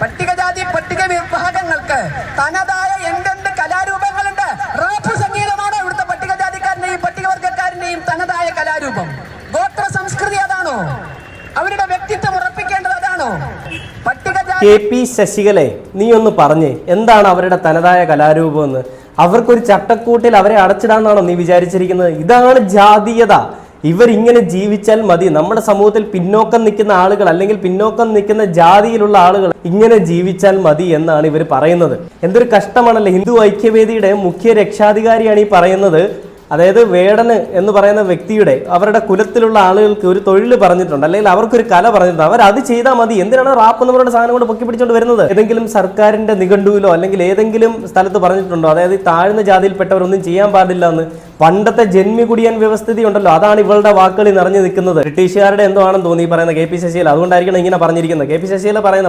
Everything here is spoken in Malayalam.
പട്ടികജാതി പട്ടിക വിഭാഗങ്ങൾക്ക് തനതായ എന്തെന്ത് കലാരൂപങ്ങളുണ്ട്? റാപ്പ് സംഗീതമാണോ ഇവിടുത്തെ പട്ടികജാതിക്കാരന്റെയും പട്ടികവർഗക്കാരന്റെയും തനതായ കലാരൂപം. ഗോത്ര സംസ്കൃതി അതാണോ? അവരുടെ വ്യക്തിത്വം ഉറപ്പിക്കേണ്ടത് അതാണോ? കെ പി ശശികലെ നീ ഒന്ന് പറഞ്ഞേ എന്താണ് അവരുടെ തനതായ കലാരൂപമെന്ന്? അവർക്കൊരു ചട്ടക്കൂട്ടിൽ അവരെ അടച്ചിടാന്നാണോ നീ വിചാരിച്ചിരിക്കുന്നത്? ഇതാണ് ജാതീയത. ഇവരിങ്ങനെ ജീവിച്ചാൽ മതി. നമ്മുടെ സമൂഹത്തിൽ പിന്നോക്കം നിൽക്കുന്ന ആളുകൾ അല്ലെങ്കിൽ പിന്നോക്കം നിൽക്കുന്ന ജാതിയിലുള്ള ആളുകൾ ഇങ്ങനെ ജീവിച്ചാൽ മതി എന്നാണ് ഇവർ പറയുന്നത്. എന്തൊരു കഷ്ടമാണല്ലേ? ഹിന്ദു ഐക്യവേദിയുടെ മുഖ്യ രക്ഷാധികാരിയാണ് ഈ പറയുന്നത്. അതായത് വേടന് എന്ന് പറയുന്ന വ്യക്തിയുടെ അവരുടെ കുലത്തിലുള്ള ആളുകൾക്ക് ഒരു തൊഴിൽ പറഞ്ഞിട്ടുണ്ട് അല്ലെങ്കിൽ അവർക്കൊരു കല പറഞ്ഞിട്ടുണ്ട്. അവർ അത് ചെയ്താൽ മതി. എന്തിനാണ് റാപ്പ് എന്ന് പറയുന്ന സാധനം കൊണ്ട് പൊക്കി പിടിച്ചോണ്ട് വരുന്നത്? ഏതെങ്കിലും സർക്കാരിന്റെ നിഘണ്ടുവിലോ അല്ലെങ്കിൽ ഏതെങ്കിലും സ്ഥലത്ത് പറഞ്ഞിട്ടുണ്ടോ? അതായത് ഈ താഴ്ന്ന ജാതിയിൽപ്പെട്ടവരൊന്നും ചെയ്യാൻ പാടില്ല എന്ന് പണ്ടത്തെ ജന്മികുടിയൻ വ്യവസ്ഥിതി ഉണ്ടല്ലോ. അതാണ് ഇവളുടെ വാക്കുകളിൽ നിറഞ്ഞു നിൽക്കുന്നത്. ബ്രിട്ടീഷുകാരുടെ എന്തോ ആണെന്ന് തോന്നി പറയുന്ന കെ പി ശശികല അതുകൊണ്ടായിരിക്കണം ഇങ്ങനെ പറഞ്ഞിരിക്കുന്നത്. കെ പി ശശികല പറയുന്ന